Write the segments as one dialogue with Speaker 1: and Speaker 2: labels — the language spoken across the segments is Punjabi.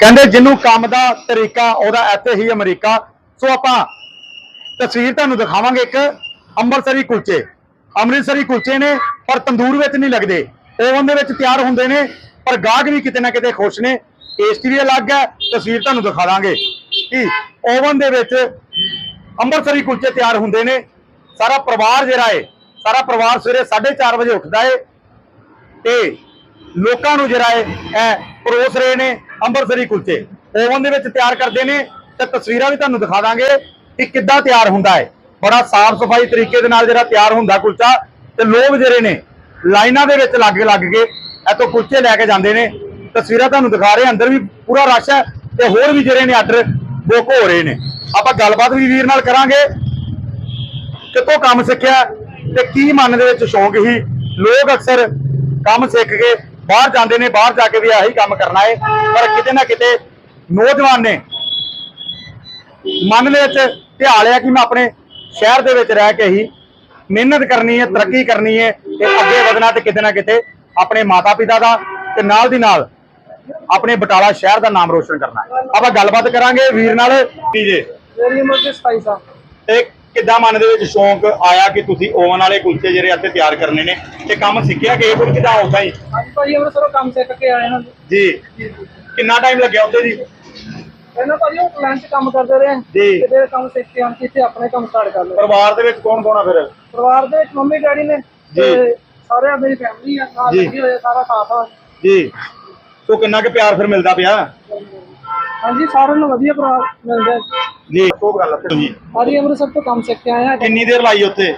Speaker 1: ਕਹਿੰਦੇ ਜਿਹਨੂੰ ਕੰਮ ਦਾ ਤਰੀਕਾ, ਉਹਦਾ ਇੱਥੇ ਹੀ ਅਮਰੀਕਾ। ਸੋ ਆਪਾਂ ਤਸਵੀਰ ਤੁਹਾਨੂੰ ਦਿਖਾਵਾਂਗੇ ਇੱਕ ਅੰਮ੍ਰਿਤਸਰੀ ਕੁਲਚੇ ਅੰਮ੍ਰਿਤਸਰੀ ਕੁਲਚੇ ਨੇ, ਪਰ ਤੰਦੂਰ ਵਿੱਚ ਨਹੀਂ ਲੱਗਦੇ। ਓਵਨ ਦੇ ਵਿੱਚ ਤਿਆਰ ਹੁੰਦੇ ਨੇ, ਪਰ ਗਾਹਕ ਵੀ ਕਿਤੇ ਨਾ ਕਿਤੇ ਖੁਸ਼ ਨੇ। ਟੇਸਟ ਵੀ ਅਲੱਗ ਹੈ, ਤਸਵੀਰ ਤੁਹਾਨੂੰ ਦਿਖਾ ਦਾਂਗੇ। ਕਿ? ਓਵਨ ਦੇ ਵਿੱਚ ਅੰਮ੍ਰਿਤਸਰੀ ਕੁਲਚੇ ਤਿਆਰ ਹੁੰਦੇ ਨੇ। ਸਾਰਾ ਪਰਿਵਾਰ ਜਿਹੜਾ ਏ ਸਾਰਾ ਪਰਿਵਾਰ ਸਵੇਰੇ 4:30 ਵਜੇ ਉੱਠਦਾ ਏ ਤੇ ਲੋਕਾਂ ਨੂੰ ਜਿਹੜਾ ਹੈ, ਇਹ ਪਰੋਸ ਰਹੇ ਨੇ। ਅੰਮ੍ਰਿਤਸਰੀ ਕੁਲਚੇ। ਓਵਨ ਦੇ ਵਿੱਚ ਤਿਆਰ ਕਰਦੇ ਨੇ, ਤੇ ਤਸਵੀਰਾਂ ਵੀ ਤੁਹਾਨੂੰ ਦਿਖਾ ਦਾਂਗੇ ਕਿ ਕਿੱਦਾਂ ਤਿਆਰ ਹੁੰਦਾ ਹੈ। ਬੜਾ ਸਾਫ਼ ਸਫ਼ਾਈ ਤਰੀਕੇ ਦੇ ਨਾਲ ਜਿਹੜਾ ਤਿਆਰ ਹੁੰਦਾ ਕੁਲਚਾ, ਤੇ ਲੋਕ ਜਿਹੜੇ ਨੇ, ਲਾਈਨਾਂ ਦੇ ਵਿੱਚ ਲੱਗ ਲੱਗ ਕੇ ਇੱਥੋਂ ਕੁਲਚੇ ਲੈ ਕੇ ਜਾਂਦੇ ਨੇ। ਤਸਵੀਰਾਂ ਤੁਹਾਨੂੰ ਦਿਖਾ ਰਹੇ ਅੰਦਰ ਵੀ ਪੂਰਾ ਰਸ਼ ਹੈ, ਤੇ ਹੋਰ ਵੀ ਜਿਹੜੇ ਨੇ ਆਰਡਰ ਬੁੱਕ ਹੋ ਰਹੇ ਨੇ। ਆਪਾਂ ਗੱਲਬਾਤ ਵੀ ਵੀਰ ਨਾਲ ਕਰਾਂਗੇ। ਕਿੱਥੋਂ ਕੰਮ ਸਿੱਖਿਆ ਤੇ ਕੀ ਮਨ ਦੇ ਵਿੱਚ ਸ਼ੌਂਕ ਸੀ। ਲੋਕ ਅਕਸਰ ਕੰਮ ਸਿੱਖ ਕੇ ਬਾਹਰ ਜਾਂਦੇ ਨੇ ਬਾਹਰ ਜਾ ਕੇ ਵੀ ਆਹੀ ਕੰਮ ਕਰਨਾ ਹੈ ਪਰ ਕਿਤੇ ਨਾ ਕਿਤੇ ਨੌਜਵਾਨ ਨੇ ਮਨ ਦੇ ਵਿੱਚ ਧਿਆ ਲਿਆ ਕਿ ਮੈਂ ਆਪਣੇ ਸ਼ਹਿਰ ਦੇ ਵਿੱਚ ਰਹਿ ਕੇ ਹੀ ਮਿਹਨਤ ਕਰਨੀ ਹੈ ਤਰੱਕੀ ਕਰਨੀ ਹੈ ਤੇ ਅੱਗੇ ਵਧਣਾ ਤੇ ਕਿਤੇ ਨਾ ਕਿਤੇ ਆਪਣੇ ਮਾਤਾ ਪਿਤਾ ਦਾ ਤੇ ਨਾਲ ਦੀ ਨਾਲ ਆਪਣੇ ਬਟਾਲਾ ਸ਼ਹਿਰ ਦਾ ਨਾਮ ਰੋਸ਼ਨ ਕਰਨਾ ਹੈ ਆਪਾਂ ਗੱਲਬਾਤ ਕਰਾਂਗੇ ਵੀਰ ਨਾਲ। ਜੀ ਜੀ।
Speaker 2: ਮੇਰੀ ਉਮਰ ਦੇ 27 ਸਾਲ।
Speaker 1: ਤੇ ਕਿੱਦਾਂ ਮਨ ਦੇ ਵਿੱਚ ਸ਼ੌਂਕ ਆਇਆ ਕਿ ਤੁਸੀਂ ਓਵਨ ਵਾਲੇ ਕੁਲਚੇ ਜਿਹੜੇ ਇੱਥੇ ਤਿਆਰ ਕਰਨੇ ਨੇ ਤੇ ਕੰਮ ਸਿੱਖਿਆ ਕਿ ਇਹ ਕਿਦਾਂ ਆਉਂਦਾ ਹੀ?
Speaker 2: ਅੱਜ ਭਾਜੀ ਅੰਮ੍ਰਿਤਸਰੋਂ ਕੰਮ ਸਿੱਖ ਕੇ ਆਏ ਹਾਂ।
Speaker 1: ਜੀ। ਕਿੰਨਾ ਟਾਈਮ ਲੱਗਿਆ ਉੱਥੇ ਜੀ?
Speaker 2: ਇਹਨਾਂ ਭਾਜੀ ਉਹ ਪਲਾਨ 'ਚ ਕੰਮ ਕਰਦੇ ਰਹੇ
Speaker 1: ਜੀ।
Speaker 2: ਤੇ ਫਿਰ ਕੰਮ ਸਿੱਖ ਕੇ ਆਣ ਕੇ ਇੱਥੇ ਆਪਣੇ ਕੰਮ ਸਟਾਰਟ ਕਰ ਲਿਆ
Speaker 1: ਪਰਿਵਾਰ ਦੇ ਵਿੱਚ ਕੌਣ ਕੌਣ ਆ ਫਿਰ?
Speaker 2: ਪਰਿਵਾਰ ਦੇ ਵਿੱਚ ਮੰਮੀ ਡੈਡੀ ਨੇ ਤੇ ਸਾਰੇ ਮੇਰੀ ਫੈਮਿਲੀ ਆ ਨਾਲ
Speaker 1: ਜੀ।
Speaker 2: ਲੱਗੀ ਹੋਏ ਸਾਰਾ ਸਾਥ ਆ।
Speaker 1: ਜੀ। ਸੋ ਕਿੰਨਾ ਕੁ ਪਿਆਰ ਫਿਰ ਮਿਲਦਾ ਪਿਆ?
Speaker 2: ਹਾਂਜੀ ਸਾਰਿਆਂ ਨੂੰ ਵਧੀਆ ਪਰਿਵਾਰ ਮਿਲਦਾ। ਹੈ।
Speaker 1: ਜੀ। ਸੋ ਗੱਲ ਆ ਜੀ
Speaker 2: ਭਾਜੀ ਅੰਮ੍ਰਿਤਸਰ ਤੋਂ ਕੰਮ ਸਿੱਖ ਕੇ ਆਏ ਹਾਂ
Speaker 1: ਕਿੰਨੀ ਦੇਰ ਲਾਈ ਉੱਥੇ?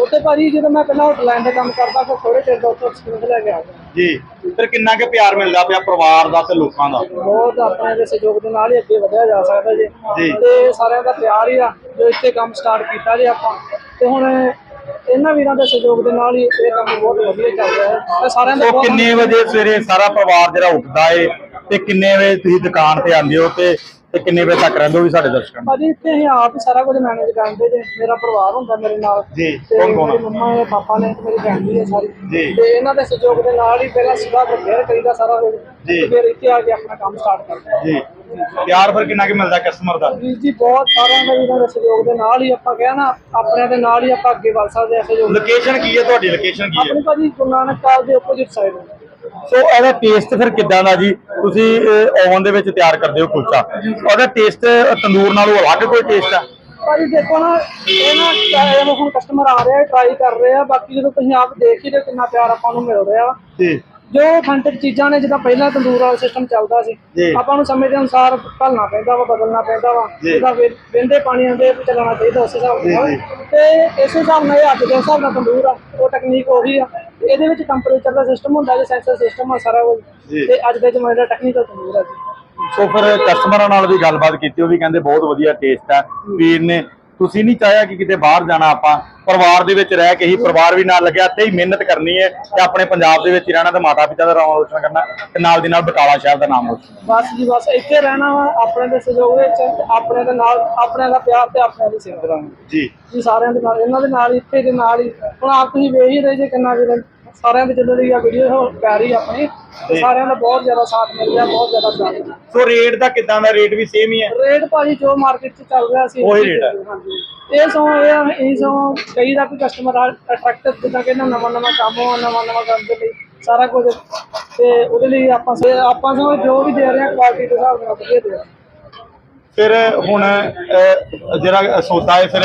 Speaker 2: ਉੱਥੇ ਭਾਜੀ ਜਦੋਂ ਮੈਂ ਪਹਿਲਾਂ ਹੋਟਲਾਂ ਦਾ ਕੰਮ ਕਰਦਾ ਫਿਰ ਥੋੜੇ ਚਿਰ ਦਾ ਉੱਥੇ ਐਕਸਪੀਰੀਅੰਸ ਲੈ ਕੇ ਆ ਗਿਆ।
Speaker 1: ਜੀ। ਫਿਰ ਕਿੰਨਾ ਕੁ ਪਿਆਰ ਮਿਲਦਾ ਪਿਆ ਪਰਿਵਾਰ ਦਾ ਤੇ ਲੋਕਾਂ ਦਾ?
Speaker 2: ਬਹੁਤ ਆਪਣੇ ਦੇ ਸਹਿਯੋਗ ਦੇ ਨਾਲ ਹੀ ਅੱਗੇ ਵਧਿਆ ਜਾ ਸਕਦਾ ਜੀ।
Speaker 1: ਜੀ।
Speaker 2: ਤੇ ਸਾਰਿਆਂ ਦਾ ਪਿਆਰ ਹੀ ਆ ਜੋ ਇੱਥੇ ਕੰਮ ਸਟਾਰਟ ਕੀਤਾ ਜੀ ਆਪਾਂ। ਤੇ ਹੁਣ ਇਹਨਾਂ ਵੀਰਾਂ ਦੇ ਸਹਿਯੋਗ ਦੇ ਨਾਲ ਹੀ ਇਹ ਕੰਮ ਬਹੁਤ ਵਧੀਆ ਚੱਲ ਰਿਹਾ ਹੈ। ਤੇ ਸਾਰਿਆਂ ਦਾ
Speaker 1: ਸੋ
Speaker 2: ਬਹੁਤ
Speaker 1: ਕਿੰਨੇ ਵਜੇ ਸਵੇਰੇ ਸਾਰਾ ਪਰਿਵਾਰ ਜਿਹੜਾ ਉੱਠਦਾ ਏ ਤੇ ਕਿੰਨੇ ਵਜੇ ਤੁਸੀਂ ਦੁਕਾਨ ਤੇ ਆਉਂਦੇ ਹੋ ਤੇ ਤੇ ਕਿੰਨੇ ਵਜੇ ਤੱਕ ਰਹਿੰਦੇ ਹੋ ਵੀ ਸਾਡੇ ਦਰਸ਼ਕਾਂ ਨੂੰ?
Speaker 2: ਭਾਜੀ ਇੱਥੇ ਅਸੀਂ ਆਪ ਹੀ ਸਾਰਾ ਕੁਝ ਮੈਨੇਜ ਕਰਦੇ ਜੇ। ਮੇਰਾ ਪਰਿਵਾਰ ਹੁੰਦਾ ਮੇਰੇ ਨਾਲ।
Speaker 1: ਜੀ,
Speaker 2: ਤੇ
Speaker 1: ਕੌਣ ਕੌਣ ਆ?
Speaker 2: ਮੇਰੀ ਮੰਮਾ ਨੇ ਪਾਪਾ ਨੇ ਮੇਰੀ ਫੈਮਿਲੀ ਹੈ ਸਾਰੀ।
Speaker 1: ਜੀ।
Speaker 2: ਤੇ ਇਹਨਾਂ ਦੇ ਸਹਿਯੋਗ ਦੇ ਨਾਲ ਹੀ ਪਹਿਲਾਂ ਸੁਬਾਹ ਪ੍ਰਪੇਅਰ ਕਰੀਦਾ ਸਾਰਾ ਕੁਝ।
Speaker 1: ਜੀ।
Speaker 2: ਤੇ ਫਿਰ ਇੱਥੇ ਆ ਕੇ ਆਪਣਾ ਕੰਮ ਸਟਾਰਟ ਕਰਦੇ ਹਾਂ
Speaker 1: ਜੀ। ਪਿਆਰ ਫਿਰ ਕਿੰਨਾ ਕੁ ਮਿਲਦਾ ਕਸਟਮਰ ਦਾ?
Speaker 2: ਵੀਰ ਜੀ ਬਹੁਤ ਸਾਰਿਆਂ ਦੇ ਵੀਰਾਂ ਦੇ ਸਹਿਯੋਗ ਦੇ ਨਾਲ ਹੀ ਆਪਾਂ ਕਹਿਣਾ ਆਪਣਿਆਂ ਦੇ ਨਾਲ ਹੀ ਆਪਾਂ ਅੱਗੇ ਵੱਧ ਸਕਦੇ ਹਾਂ ਸਹਿਯੋਗ।
Speaker 1: ਲੋਕੇਸ਼ਨ ਕੀ ਹੈ ਤੁਹਾਡੀ? ਲੋਕੇਸ਼ਨ ਕੀ ਹੈ?
Speaker 2: ਆਪਣੀ ਭਾਜੀ ਗੁਰੂ ਨਾਨਕ ਕਾਲ ਦੇ ਆਪੋਜ਼ਿਟ ਸਾਈਡ
Speaker 1: ਸੋ ਇਹਦਾ ਟੇਸਟ ਫਿਰ ਕਿੱਦਾਂ ਦਾ ਜੀ? ਤੁਸੀਂ ਓਵਨ ਦੇ ਵਿੱਚ ਤਿਆਰ ਕਰਦੇ ਹੋ ਕੁਲਚਾ। ਉਹਦਾ ਟੇਸਟ ਤੰਦੂਰ ਨਾਲੋਂ ਅਲੱਗ ਕੋਈ ਟੇਸਟ ਆ?
Speaker 2: ਭਾਜੀ ਦੇਖੋ ਨਾ ਇਹ ਨਾ ਚਾਹੇ ਹੁਣ ਕਸਟਮਰ ਆ ਰਿਹਾ ਟਰਾਈ ਕਰ ਰਹੇ ਬਾਕੀ ਜਦੋਂ ਤੁਸੀਂ ਆਪ ਦੇਖ ਹੀ ਰਹੇ ਕਿੰਨਾ ਪਿਆਰ ਆਪਾਂ ਨੂੰ ਮਿਲ ਰਿਹਾ
Speaker 1: ਜੀ।
Speaker 2: ਜੋ authentic ਚੀਜ਼ਾਂ ਨੇ ਜਿੱਦਾਂ ਪਹਿਲਾਂ ਤੰਦੂਰ ਵਾਲਾ ਸਿਸਟਮ ਚੱਲਦਾ ਸੀ। ਆਪਾਂ ਨੂੰ ਸਮੇਂ ਦੇ ਅਨੁਸਾਰ ਢਲਣਾ ਪੈਂਦਾ ਵਾ ਬਦਲਣਾ ਪੈਂਦਾ ਵਾ। ਜਿਹਦਾ ਵੇਂਦੇ ਪਾਣੀ ਆਂਦੇ ਚੱਲਣਾ ਚਾਹੀਦਾ ਉਸ ਹਿਸਾਬ ਨਾਲ। ਤੇ ਇਸ ਹਿਸਾਬ ਨਾਲ ਇਹ ਅੱਜ ਦੇ ਹਿਸਾਬ ਨਾਲ ਤੰਦੂਰ ਆ ਉਹ ਟੈਕਨੀਕ ਉਹੀ ਆ। ਇਹਦੇ ਵਿੱਚ ਟੈਂਪਰੇਚਰ ਦਾ ਸਿਸਟਮ ਹੁੰਦਾ ਜੇ ਸੈਂਸਰ ਸਿਸਟਮ ਆ ਸਾਰਾ ਕੁਝ। ਤੇ ਅੱਜ ਦੇ ਜ਼ਮਾਨੇ ਦਾ ਟੈਕਨੀਕਲ ਤੰਦੂਰ ਆ ਜੀ।
Speaker 1: ਸੋ ਫਿਰ ਕਸਟਮਰਾਂ ਨਾਲ ਵੀ ਗੱਲਬਾਤ ਕੀਤੀ ਉਹ ਵੀ ਕਹਿੰਦੇ ਬਹੁਤ ਵਧੀਆ ਟੇਸਟ ਆ। ਵੀਰ ਨੇ ਤੁਸੀਂ ਨਹੀਂ ਚਾਹਿਆ ਕਿ ਕਿਤੇ ਬਾਹਰ ਜਾਣਾ ਆਪਾਂ ਪਰਿਵਾਰ ਦੇ ਵਿੱਚ ਰਹਿ ਕੇ ਹੀ ਪਰਿਵਾਰ ਵੀ ਨਾਲ ਲੱਗਿਆ ਤੇ ਹੀ ਮਿਹਨਤ ਕਰਨੀ ਹੈ ਤੇ ਆਪਣੇ ਪੰਜਾਬ ਦੇ ਵਿੱਚ ਹੀ ਰਹਿਣਾ ਤੇ ਮਾਤਾ ਪਿਤਾ ਦਾ ਨਾਮ ਰੋਸ਼ਨ ਕਰਨਾ ਤੇ ਨਾਲ ਦੀ ਨਾਲ ਬਟਾਲਾ ਸ਼ਹਿਰ ਦਾ ਨਾਮ ਰੋਸ਼ਨ
Speaker 2: ਬਸ ਜੀ ਬਸ ਇੱਥੇ ਰਹਿਣਾ ਵਾ ਆਪਣੇ ਦੇ ਸਹਿਯੋਗ ਵਿੱਚ ਆਪਣੇ ਦੇ ਨਾਲ ਆਪਣੇ ਦਾ ਪਿਆਰ ਤੇ ਆਪਣੇ ਦੀ ਸੇਵਾ ਕਰਾਂਗੇ।
Speaker 1: ਜੀ।
Speaker 2: ਜੀ ਸਾਰਿਆਂ ਦੇ ਨਾਲ ਇਹਨਾਂ ਦੇ ਨਾਲ ਇੱਥੇ ਦੇ ਨਾਲ ਹੀ। ਹੁਣ ਆਪ ਤੁਸੀਂ ਵੇਖ ਹੀ ਰਹੇ ਜੇ ਕਿੰਨਾ ਵੀ ਸਾਰਿਆਂ ਦੇ ਜਦੋਂ ਦੀ ਆ ਵੀਡੀਓ ਪੈ ਰਹੀ ਆਪਣੀ ਤੇ ਸਾਰਿਆਂ ਦਾ ਬਹੁਤ ਜ਼ਿਆਦਾ ਸਾਥ ਮਿਲ ਰਿਹਾ ਬਹੁਤ ਜ਼ਿਆਦਾ ਸਾਥ ਮਿਲ ਰਿਹਾ।
Speaker 1: ਸੋ ਰੇਟ ਦਾ ਕਿਦਾਂ ਦਾ ਰੇਟ ਵੀ ਸੇਮ ਹੀ ਹੈ?
Speaker 2: ਰੇਟ ਭਾਜੀ ਜੋ ਮਾਰਕੀਟ 'ਚ ਚੱਲ ਰਿਹਾ ਸੀ
Speaker 1: ਉਹੀ ਰੇਟ ਹੈ।
Speaker 2: ਹਾਂਜੀ। ਇਹ ਸੋ ਇਹ ਇਹ ਸੋ ਕਈ ਦਾ ਵੀ ਕਸਟਮਰ ਅਟਰੈਕਟ ਜਿੱਦਾਂ ਕਿ ਇਹਨਾਂ ਨਵਾਂ ਨਵਾਂ ਕੰਮ ਹੋ ਨਵਾਂ ਨਵਾਂ ਕਰਨ ਦੇ ਲਈ ਸਾਰਾ ਕੁਝ। ਤੇ ਉਹਦੇ ਲਈ ਆਪਾਂ ਸੇ- ਆਪਾਂ ਸੋ ਜੋ ਵੀ ਦੇ ਰਹੇ ਹਾਂ ਕੁਆਲਿਟੀ ਦੇ ਹਿਸਾਬ ਨਾਲ ਵਧੀਆ ਦੇ ਰਹੇ ਹਾਂ।
Speaker 1: ਫਿਰ ਹੁਣ ਜਿਹੜਾ ਸੌਦਾ ਹੈ ਫਿਰ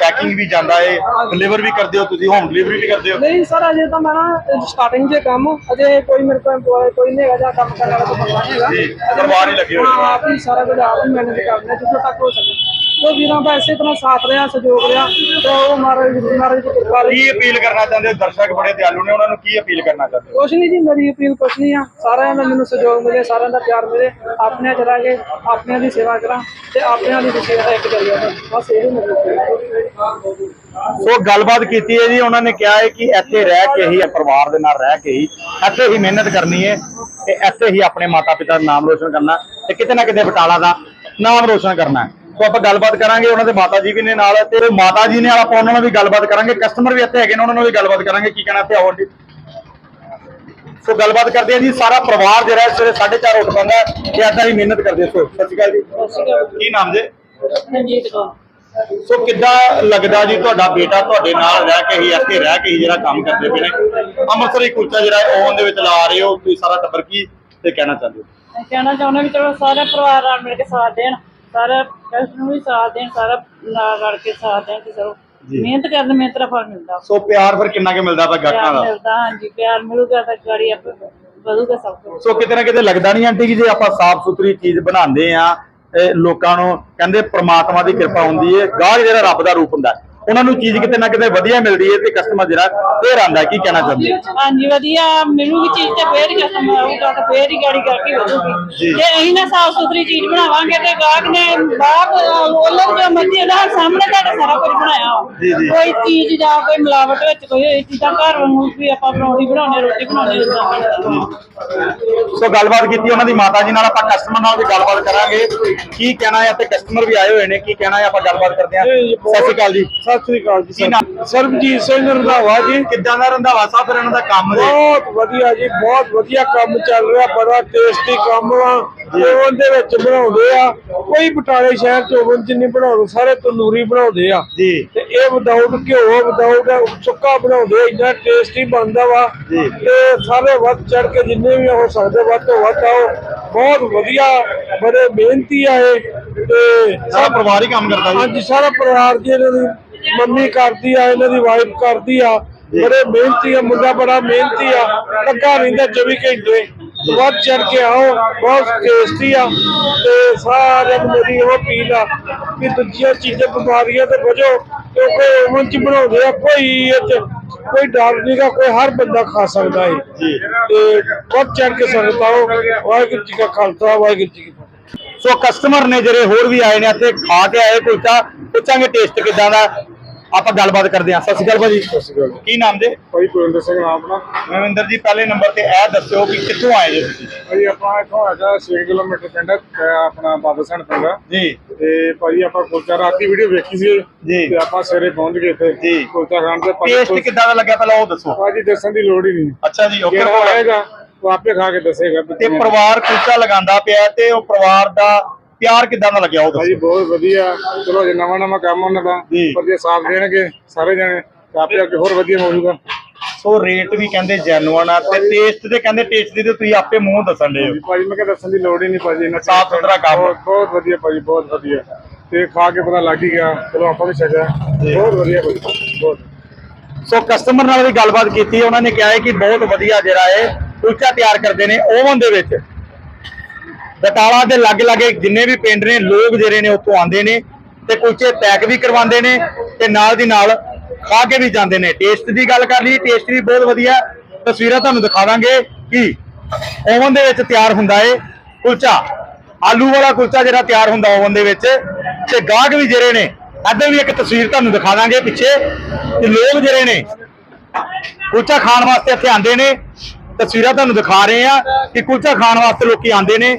Speaker 1: ਪੈਕਿੰਗ ਵੀ ਜਾਂਦਾ ਹੈ। ਡਿਲੀਵਰ ਵੀ ਕਰਦੇ ਹੋ ਤੁਸੀਂ ਹੋਮ ਡਿਲੀਵਰੀ ਵੀ ਕਰਦੇ ਹੋ?
Speaker 2: ਨਹੀਂ ਸਰ ਅਜੇ ਤਾਂ ਮੈਂ ਨਾ ਸਟਾਰਟਿੰਗ 'ਚ ਕੰਮ ਅਜੇ ਕੋਈ ਮੇਰੇ ਕੋਲ ਕੋਈ ਨਹੀਂ ਹੈਗਾ ਜਾਂ ਕੰਮ ਕਰਨ ਵਾਲਾ ਕੋਈ ਬੰਦਾ ਨਹੀਂ ਹੈਗਾ।
Speaker 1: ਜੀ, ਪਰਿਵਾਰ ਹੀ ਲੱਗੇ ਹੋਏ
Speaker 2: ਹਾਂ, ਆਪ ਹੀ ਸਾਰਾ ਕੁਝ ਆਪ ਹੀ ਮੈਨੇਜ ਕਰਨਾ ਜਿੱਥੋਂ ਤੱਕ ਹੋ ਸਕੇ। ਉਹ ਵੀਰਾਂ ਦਾ ਇਸੇ ਤਰ੍ਹਾਂ ਸਾਥ ਰਿਹਾ ਸਹਿਯੋਗ ਰਿਹਾ ਤੇ ਉਹ ਮਹਾਰਾਜ ਮਹਾਰਾਜ ਦੀ ਕਿਰਪਾ ਰਹੀ
Speaker 1: ਕੀ ਅਪੀਲ ਕਰਨਾ ਚਾਹੁੰਦੇ ਹੋ? ਦਰਸ਼ਕ ਬੜੇ ਦਿਆਲੂ ਨੇ ਉਹਨਾਂ ਨੂੰ ਕੀ ਅਪੀਲ ਕਰਨਾ ਚਾਹੁੰਦੇ ਹੋ?
Speaker 2: ਕੁਛ ਨਹੀਂ ਜੀ ਮੇਰੀ ਅਪੀਲ ਕੁਛ ਨਹੀਂ ਆ। ਸਾਰਿਆਂ ਦਾ ਮੈਨੂੰ ਸਹਿਯੋਗ ਮਿਲੇ ਸਾਰਿਆਂ ਦਾ ਪਿਆਰ ਮਿਲੇ। ਆਪਣਿਆਂ ਚ ਰਹਿ ਕੇ ਆਪਣਿਆਂ ਦੀ ਸੇਵਾ ਕਰਾਂ ਤੇ ਆਪਣਿਆਂ ਦੀ ਸੇਵਾ ਇੱਕ ਬਣ। ਬਸ ਇਹ ਮੇਰੀ।
Speaker 1: ਸੋ ਗੱਲਬਾਤ ਕੀਤੀ ਹੈ ਜੀ ਉਹਨਾਂ ਨੇ ਕਿਹਾ ਹੈ ਕਿ ਇੱਥੇ ਰਹਿ ਕੇ ਹੀ ਪਰਿਵਾਰ ਦੇ ਨਾਲ ਰਹਿ ਕੇ ਹੀ ਇੱਥੇ ਹੀ ਮਿਹਨਤ ਕਰਨੀ ਹੈ ਤੇ ਇੱਥੇ ਹੀ ਆਪਣੇ ਮਾਤਾ ਪਿਤਾ ਦਾ ਨਾਮ ਰੋਸ਼ਨ ਕਰਨਾ ਤੇ ਕਿਤੇ ਨਾ ਕਿਤੇ ਬਟਾਲਾ ਦਾ ਨਾਮ ਰੋਸ਼ਨ ਕਰਨਾ ਹੈ। ਸੋ ਆਪਾਂ ਗੱਲਬਾਤ ਕਰਾਂਗੇ ਉਹਨਾਂ ਦੇ ਮਾਤਾ ਜੀ ਵੀ ਨੇ ਨਾਲ ਤੇ ਮਾਤਾ ਜੀ ਨੇ ਨਾਲ ਆਪਾਂ ਉਹਨਾਂ ਨਾਲ ਵੀ ਗੱਲਬਾਤ ਕਰਾਂਗੇ ਕਸਟਮਰ ਵੀ ਇੱਥੇ ਹੈਗੇ ਨੇ ਉਹਨਾਂ ਨਾਲ ਵੀ ਗੱਲਬਾਤ ਕਰਾਂਗੇ ਕੀ ਕਹਿਣਾ ਤੇ ਆਓ ਜੀ ਸੋ ਗੱਲਬਾਤ ਕਰਦੇ ਆ ਜੀ ਸਾਰਾ ਪਰਿਵਾਰ ਜਿਹੜਾ ਸਵੇਰੇ 4:30 ਉੱਠ ਪੈਂਦਾ ਤੇ ਏਦਾਂ ਹੀ ਮਿਹਨਤ ਕਰਦੇ ਸੋ ਸਤਿ ਸ਼੍ਰੀ ਅਕਾਲ ਜੀ। ਕੀ ਨਾਮ ਜੇ?
Speaker 2: ਮਨਜੀਤ ਕੌਰ।
Speaker 1: ਸੋ ਕਿੱਦਾਂ ਲੱਗਦਾ ਜੀ ਤੁਹਾਡਾ ਬੇਟਾ ਤੁਹਾਡੇ ਨਾਲ ਰਹਿ ਕੇ ਹੀ ਇੱਥੇ ਰਹਿ ਕੇ ਹੀ ਜਿਹੜਾ ਕੰਮ ਕਰਦੇ ਪਏ ਨੇ? ਅੰਮ੍ਰਿਤਸਰੀ ਕੁਲਚਾ ਜਿਹੜਾ ਹੈ ਓਵਨ ਦੇ ਵਿੱਚ ਲਾ ਰਹੇ ਹੋ ਤੁਸੀਂ ਸਾਰਾ ਟੱਬਰ ਕੀ ਤੇ ਕਹਿਣਾ ਚਾਹੁੰਦੇ ਹੋ?
Speaker 2: ਕਹਿਣਾ ਚਾਹੁੰਦਾ ਵੀ ਚਲੋ ਸਾਰੇ ਪਰਿਵਾਰ ਨਾਲ ਮਿਲ ਕੇ ਸਾਥ ਦੇਣ ਸਾਰੇ ਕਸਟ ਨੂੰ ਵੀ ਸਾਥ ਦੇਣ ਸਾਰਾ ਨਾਲ ਰਲ ਕੇ ਸਾਥ ਦੇਣ ਤੇ ਚਲੋ
Speaker 1: ਜੀ।
Speaker 2: ਮਿਹਨਤ ਕਰਨ ਮਿਹਨਤ ਦਾ ਫਲ ਮਿਲਦਾ
Speaker 1: ਸੋ ਪਿਆਰ ਫਿਰ ਕਿੰਨਾ ਕੁ ਮਿਲਦਾ ਪਿਆ ਗਾਹਕਾਂ
Speaker 2: ਪਿਆਰ
Speaker 1: ਦਾ
Speaker 2: ਮਿਲਦਾ ਹਾਂਜੀ ਪਿਆਰ ਮਿਲੂਗਾ ਤਾਂ ਗਾੜੀ ਆਪੇ ਵਧੂਗਾ ਸਭ ਕੁਝ
Speaker 1: ਸੋ ਕਿਤੇ ਨਾ ਕਿਤੇ ਲੱਗਦਾ ਨਹੀਂ ਆਂਟੀ ਕਿ ਜੇ ਆਪਾਂ ਸਾਫ਼ ਸੁਥਰੀ ਚੀਜ਼ ਬਣਾਉਂਦੇ ਆ ਲੋਕਾਂ ਨੂੰ ਕਹਿੰਦੇ ਪ੍ਰਮਾਤਮਾ ਦੀ ਕਿਰਪਾ ਹੁੰਦੀ ਹੈ ਗਾਹਕ ਜਿਹੜਾ ਰੱਬ ਦਾ ਰੂਪ ਹੁੰਦਾ ਹੈ। ਉਹਨਾਂ ਨੂੰ ਚੀਜ਼ ਕਿਤੇ ਨਾ ਕਿਤੇ ਵਧੀਆ ਮਿਲਦੀ ਹੈ ਤੇ ਕਸਟਮਰ ਜਿਹੜਾ ਫੇਰ ਆਂਦਾ ਕੀ ਕਹਿਣਾ ਚਾਹੁੰਦੇ ਹੋ?
Speaker 2: ਹਾਂਜੀ ਵਧੀਆ। ਮਿਲੂਗੀ ਚੀਜ਼ ਤੇ ਫੇਰ ਹੀ ਕਸਟਮਰ ਆਊਗਾ ਤੇ ਫੇਰ ਹੀ ਗਾੜੀ ਕਰਕੇ ਵਧੂਗੀ।
Speaker 1: ਜੀ।
Speaker 2: ਅਸੀਂ ਨਾ ਸਾਫ਼ ਸੁਥਰੀ ਚੀਜ਼ ਬਣਾਵਾਂਗੇ ਤੇ ਗਾਹਕ ਨੇ ਬਾਹਰ ਉਹਨਾਂ ਜੋ ਮਰਜ਼ੀ ਉਹਦਾ ਸਾਹਮਣੇ ਤੁਹਾਡੇ ਸਾਰਾ ਕੁਝ ਬਣਾਇਆ। ਕੋਈ ਚੀਜ਼ ਜਾਂ ਕੋਈ ਮਿਲਾਵਟ ਵਿੱਚ ਕੋਈ ਹੋਈ ਚੀਜ਼ਾਂ ਘਰ ਵਾਂਗੂ ਵੀ ਆਪਾਂ ਪਰੌਂਠੀ ਬਣਾਉਣੀ ਰੋਟੀ ਬਣਾਉਣੀ
Speaker 1: ਸੋ ਗੱਲਬਾਤ ਕੀਤੀ ਉਹਨਾਂ ਦੀ ਮਾਤਾ ਜੀ ਨਾਲ ਆਪਾਂ ਕਸਟਮਰ ਨਾਲ ਵੀ ਗੱਲਬਾਤ ਕਰਾਂਗੇ। ਕੀ ਕਹਿਣਾ ਹੈ ਤੇ ਕਸਟਮਰ ਵੀ ਆਏ ਹੋਏ ਨੇ ਕੀ ਕਹਿਣਾ ਹੈ ਆਪਾਂ ਗੱਲਬਾਤ ਕਰਦੇ ਹਾਂ। ਸਤਿ ਸ਼੍ਰੀ ਅਕਾਲ ਜੀ।
Speaker 3: ਸਤਿ ਸ੍ਰੀ ਅਕਾਲ ਜੀ
Speaker 1: ਕੀ ਨਾਮ?
Speaker 3: ਸਰਬਜੀਤ ਸਿੰਘ ਰੰਧਾਵਾ ਜੀ।
Speaker 1: ਕਿੱਦਾਂ ਦਾ ਰੰਧਾਵਾ ਸਾਹਿਬ ਫਿਰ ਇਹਨਾਂ ਦਾ ਕੰਮ ਦੇ
Speaker 3: ਬਹੁਤ ਵਧੀਆ ਜੀ ਬਹੁਤ ਵਧੀਆ ਕੰਮ ਚੱਲ ਰਿਹਾ ਬੜਾ ਟੇਸਟੀ ਕੰਮ ਆ। ਓਵਨ ਦੇ ਵਿੱਚ ਬਣਾਉਂਦੇ ਆ। ਕੋਈ ਬਟਾਲੇ ਸ਼ਹਿਰ ਚ ਓਵਨ ਚ ਨਹੀਂ ਬਣਾਉਂਦੇ ਸਾਰੇ ਤੰਦੂਰੀ ਬਣਾਉਂਦੇ ਆ।
Speaker 1: ਜੀ।
Speaker 3: ਤੇ ਇਹ ਵਿਦਆਊਟ ਘਿਓ ਵਿਦਆਊਟ ਸੁੱਕਾ ਬਣਾਉਂਦੇ ਆ, ਇੰਨਾ ਟੇਸਟੀ ਬਣਦਾ ਵਾ।
Speaker 1: ਜੀ।
Speaker 3: ਤੇ ਸਾਰੇ ਵੱਧ ਚੜ ਕੇ ਜਿੰਨੇ ਵੀ ਹੋ ਸਕਦੇ ਵੱਧ ਤੋਂ ਵੱਧ ਆਓ। ਬਹੁਤ ਵਧੀਆ ਬੜੇ ਮਿਹਨਤੀ ਆ ਇਹ। ਤੇ
Speaker 1: ਸਾਰਾ ਪਰਿਵਾਰ ਹੀ ਕੰਮ ਕਰਦਾ ਜੀ।
Speaker 3: ਹਾਂਜੀ ਸਾਰਾ ਪਰਿਵਾਰ ਜੀ ਇਹਨਾਂ ਦੀ ਮੰਮੀ ਕਰਦੀ ਆ ਇਹਨਾਂ ਦੀ ਵਾਈਫ ਕਰਦੀ ਆ। ਬੜੇ ਮਿਹਨਤੀ ਆ ਮੁੰਡਾ ਬੜਾ ਮਿਹਨਤੀ ਆ। ਲੱਗਾ ਰਹਿੰਦਾ 24 ਘੰਟੇ। ਵੱਧ ਚੜ ਕੇ ਆਓ ਬਹੁਤ ਟੇਸਟੀ ਆ। ਤੇ ਸਾਰਿਆਂ ਨੂੰ ਮੇਰੀ ਉਹ ਅਪੀਲ ਆ ਕਿ ਦੂਜੀਆਂ ਚੀਜ਼ਾਂ ਬਿਮਾਰੀਆਂ ਤੋਂ ਬਚੋ। ਕਿਉਂਕਿ ਓਵਨ ਚ ਬਣਾਉਂਦੇ ਆ ਕੋਈ ਇਹ 'ਚ ਕੋਈ ਡਰ ਨਹੀਂਗਾ ਕੋਈ ਹਰ ਬੰਦਾ ਖਾ ਸਕਦਾ ਹੈ ਤੇ ਵੱਧ ਚੜ ਕੇ ਸੰਗਤ ਵਾਹਿਗੁਰੂ ਜੀ ਕਾ ਖਾਲਸਾ ਵਾਹਿਗੁਰੂ ਜੀ ਕੀ ਫਤਿਹ।
Speaker 1: ਸੋ ਕਸਟਮਰ ਨੇ ਜਿਹੜੇ ਹੋਰ ਵੀ ਆਏ ਨੇ ਇੱਥੇ ਖਾ ਕੇ ਆਏ ਕੁਲਚਾ ਪੁੱਛਾਂਗੇ ਟੇਸਟ ਕਿਦਾਂ ਦਾ। ਆਪਾਂ ਗੱਲਬਾਤ ਕਰਦੇ ਹਾਂ। ਸਤਿ ਸ਼੍ਰੀ ਅਕਾਲ ਭਾਜੀ।
Speaker 3: ਸਤਿ ਸ਼੍ਰੀ ਅਕਾਲ
Speaker 1: ਕੀ ਨਾਮ ਦੇ
Speaker 3: ਭਾਈ ਕੁਲਿੰਦਰ ਸਿੰਘ ਨਾਮ ਆਪਣਾ।
Speaker 1: ਮਨਵਿੰਦਰ ਜੀ ਪਹਿਲੇ ਨੰਬਰ ਤੇ ਇਹ ਦੱਸਿਓ ਕਿ ਕਿੱਥੋਂ ਆਏ ਜੀ ਤੁਸੀਂ?
Speaker 3: ਭਾਈ ਆਪਾਂ ਇੱਥੋਂ ਹੈਗਾ 6 ਕਿਲੋਮੀਟਰ ਪਿੰਡ ਆਪਣਾ ਬਾਬਾ ਸਣ ਪਿੰਡ।
Speaker 1: ਜੀ।
Speaker 3: ਤੇ ਭਾਈ ਆਪਾਂ ਕੁਲਚਾ ਰਾਤੀ ਵੀਡੀਓ ਵੇਖੀ ਸੀ।
Speaker 1: ਜੀ।
Speaker 3: ਤੇ ਆਪਾਂ ਸਵੇਰੇ ਪਹੁੰਚ ਗਏ ਇੱਥੇ
Speaker 1: ਜੀ।
Speaker 3: ਕੁਲਚਾ ਖਾਣ ਭਾਈ
Speaker 1: ਟੇਸਟ ਕਿੱਦਾਂ ਦਾ ਲੱਗਿਆ? ਪਹਿਲਾਂ ਉਹ ਦੱਸੋ।
Speaker 3: ਭਾਜੀ ਦੱਸਣ ਦੀ ਲੋੜ ਹੀ ਨਹੀਂ।
Speaker 1: ਅੱਛਾ ਜੀ ਓਕੇ
Speaker 3: ਜਿਹੜਾ ਆਏਗਾ ਉਹ ਆਪੇ ਖਾ ਕੇ ਦੱਸੇਗਾ ਵੀ
Speaker 1: ਤੇ
Speaker 3: ਕਿਵੇਂ।
Speaker 1: ਪਰਿਵਾਰ ਕੁਲਚਾ ਲਗਾਉਂਦਾ ਪਿਆ ਤੇ ਉਹ ਪਰਿਵਾਰ ਦਾ ਪਿਆਰ ਕਿੱਦਾਂ ਦਾ ਲੱਗਿਆ ਉਹ
Speaker 3: ਭਾਜੀ
Speaker 1: ਦੱਸੋ।
Speaker 3: ਬਹੁਤ ਵਧੀਆ। ਚਲੋ ਜੇ ਨਵਾਂ ਨਵਾਂ ਕੰਮ ਉਹਨਾਂ ਦਾ
Speaker 1: ਜੀ।
Speaker 3: ਪਰ ਜੇ ਸਾਥ ਦੇਣਗੇ ਸਾਰੇ ਜਣੇ ਤਾਂ ਆਪੇ ਅੱਗੇ ਹੋਰ ਵਧੀਆ ਹੋ ਜਾਊਗਾ
Speaker 1: ਸੋ ਰੇਟ ਵੀ ਕਹਿੰਦੇ ਜੈਨੂਅਨ ਆ ਤੇ ਟੇਸਟ ਦੇ ਕਹਿੰਦੇ ਟੇਸਟ ਦੀ ਤੇ ਤੁਸੀਂ ਆਪੇ ਮੂੰਹ ਦੱਸਣ ਦੇ
Speaker 3: ਭਾਜੀ ਮੈਂ ਕਿਹਾ ਦੱਸਣ ਦੀ ਲੋੜ ਹੀ ਨਹੀਂ ਭਾਜੀ ਇਹਨਾਂ
Speaker 1: ਸਾਫ਼ ਸੁਥਰਾ ਕੰਮ।
Speaker 3: ਬਹੁਤ ਬਹੁਤ ਵਧੀਆ ਭਾਜੀ ਬਹੁਤ ਵਧੀਆ। ਤੇ ਖਾ ਕੇ ਪਤਾ ਲੱਗ ਹੀ ਗਿਆ। ਚਲੋ ਆਪਾਂ ਵੀ ਛਕਿਆ ਬਹੁਤ ਵਧੀਆ ਭਾਜੀ ਬਹੁਤ।
Speaker 1: ਸੋ ਕਸਟਮਰ ਨਾਲ ਵੀ ਗੱਲਬਾਤ ਕੀਤੀ ਉਹਨਾਂ ਨੇ ਕਿਹਾ ਹੈ ਕਿ ਬਹੁਤ ਵਧੀਆ ਜਿਹੜਾ ਹੈ ਕੁਲਚਾ ਤਿਆਰ ਕਰਦੇ ਨੇ ਓਵਨ ਦੇ ਵਿੱਚ। ਬਟਾਲਾ ਦੇ ਲਾਗੇ ਲਾਗੇ ਜਿੰਨੇ ਵੀ ਪਿੰਡ ਨੇ, ਲੋਕ ਜਿਹੜੇ ਨੇ ਉੱਥੋਂ ਆਉਂਦੇ ਨੇ ਤੇ ਕੁਲਚੇ ਪੈਕ ਵੀ ਕਰਵਾਉਂਦੇ ਨੇ ਤੇ ਨਾਲ ਦੀ ਨਾਲ ਖਾ ਕੇ ਵੀ ਜਾਂਦੇ ਨੇ। ਟੇਸਟ ਦੀ ਗੱਲ ਕਰ ਲਈ ਟੇਸਟ ਵੀ ਬਹੁਤ ਵਧੀਆ। ਤਸਵੀਰਾਂ ਤੁਹਾਨੂੰ ਦਿਖਾਵਾਂਗੇ ਕਿ ਓਵਨ ਦੇ ਵਿੱਚ ਤਿਆਰ ਹੁੰਦਾ ਏ ਕੁਲਚਾ। ਆਲੂ ਵਾਲਾ ਕੁਲਚਾ ਜਿਹੜਾ ਤਿਆਰ ਹੁੰਦਾ ਓਵਨ ਦੇ ਵਿੱਚ ਤੇ ਗਾਹਕ ਵੀ ਜਿਹੜੇ ਨੇ, ਇੱਧਰ ਵੀ ਇੱਕ ਤਸਵੀਰ ਤੁਹਾਨੂੰ ਦਿਖਾ ਦਾਂਗੇ ਪਿੱਛੇ ਕਿ ਲੋਕ ਜਿਹੜੇ ਨੇ ਕੁਲਚਾ ਖਾਣ ਵਾਸਤੇ ਇੱਥੇ ਆਉਂਦੇ ਨੇ। ਤਸਵੀਰਾਂ ਤੁਹਾਨੂੰ ਦਿਖਾ ਰਹੇ ਆ ਕਿ ਕੁਲਚਾ ਖਾਣ ਵਾਸਤੇ ਲੋਕੀ ਆਉਂਦੇ ਨੇ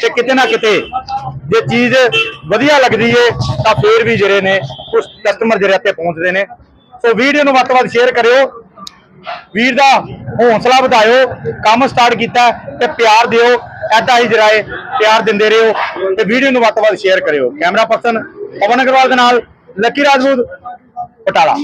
Speaker 1: ਤੇ ਕਿਤੇ ਨਾ ਕਿਤੇ ਜੇ ਚੀਜ਼ ਵਧੀਆ ਲੱਗਦੀ ਏ ਤਾਂ ਫੇਰ ਵੀ ਜਿਹੜੇ ਨੇ ਕੁਝ ਕਸਟਮਰ ਜਿਹੜੇ ਇੱਥੇ ਪਹੁੰਚਦੇ ਨੇ। ਸੋ ਵੀਡੀਓ ਨੂੰ ਵੱਧ ਤੋਂ ਵੱਧ ਸ਼ੇਅਰ ਕਰਿਓ। ਵੀਰ ਦਾ ਹੌਸਲਾ ਵਧਾਇਓ, ਕੰਮ ਸਟਾਰਟ ਕੀਤਾ ਤੇ ਪਿਆਰ ਦਿਓ ਐਦਾਂ ਹੀ ਜਰਾਏ ਪਿਆਰ ਦਿੰਦੇ ਰਹੋ ਤੇ ਵੀਡੀਓ ਨੂੰ ਵੱਧ ਤੋਂ ਵੱਧ ਸ਼ੇਅਰ ਕਰਿਓ। ਕੈਮਰਾ ਪਰਸਨ ਪਵਨ ਅਗਰਵਾਲ ਦੇ ਨਾਲ ਲੱਕੀ ਰਾਜਪੂਤ, ਬਟਾਲਾ।